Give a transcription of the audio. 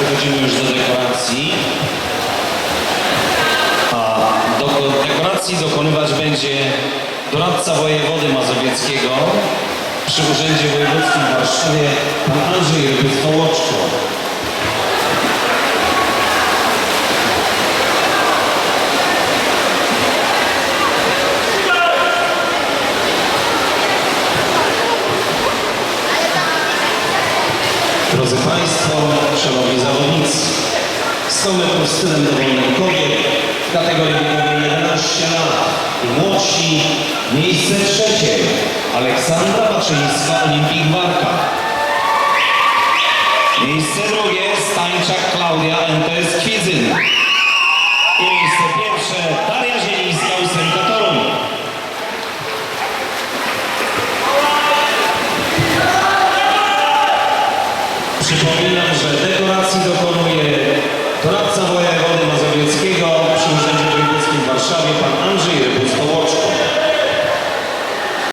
przechodzimy już do dekoracji. A do, dekoracji dokonywać będzie doradca wojewody mazowieckiego przy Urzędzie Wojewódzkim w Warszawie, pan Andrzej Rybycko-Łoczko. Drodzy Państwo, Szanowni z metrów stylem dowolnym kobiet w kategorii wiekowej 11 lat młodsi miejsce trzecie Aleksandra Baczyńska, Olimpik Warka. Miejsce drugie Stańczak Klaudia, MTS Kwidzyn. I miejsce pierwsze Daria Zielińska, ósemka Toruń. Przypominam, że dekoracji dokonuje